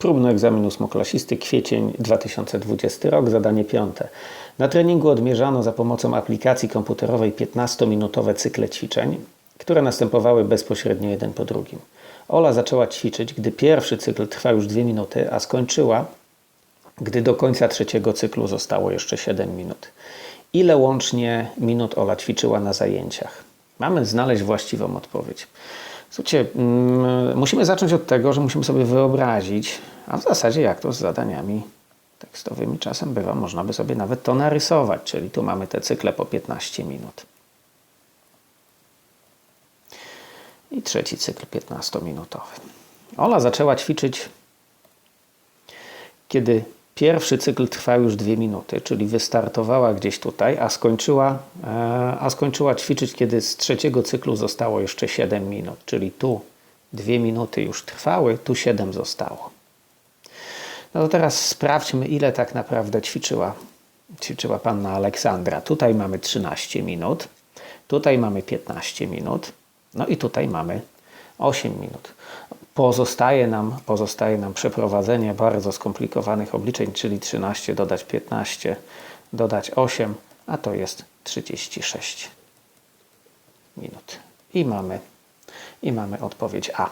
Próbny egzamin ósmoklasisty, kwiecień 2020 rok, zadanie piąte. Na treningu odmierzano za pomocą aplikacji komputerowej 15-minutowe cykle ćwiczeń, które następowały bezpośrednio jeden po drugim. Ola zaczęła ćwiczyć, gdy pierwszy cykl trwa już 2 minuty, a skończyła, gdy do końca trzeciego cyklu zostało jeszcze 7 minut. Ile łącznie minut Ola ćwiczyła na zajęciach? Mamy znaleźć właściwą odpowiedź. Słuchajcie, mm, musimy zacząć od tego, że musimy sobie wyobrazić, a w zasadzie jak to z zadaniami tekstowymi czasem bywa, można by sobie nawet to narysować, czyli tu mamy te cykle po 15 minut. I trzeci cykl 15-minutowy. Ola zaczęła ćwiczyć, kiedy pierwszy cykl trwał już 2 minuty, czyli wystartowała gdzieś tutaj, a skończyła, e, a skończyła ćwiczyć, kiedy z trzeciego cyklu zostało jeszcze 7 minut, czyli tu 2 minuty już trwały, tu 7 zostało. No to teraz sprawdźmy, ile tak naprawdę ćwiczyła, ćwiczyła panna Aleksandra. Tutaj mamy 13 minut, tutaj mamy 15 minut, no i tutaj mamy 8 minut. Pozostaje nam, pozostaje nam przeprowadzenie bardzo skomplikowanych obliczeń, czyli 13 dodać 15, dodać 8, a to jest 36 minut. I mamy, i mamy odpowiedź A.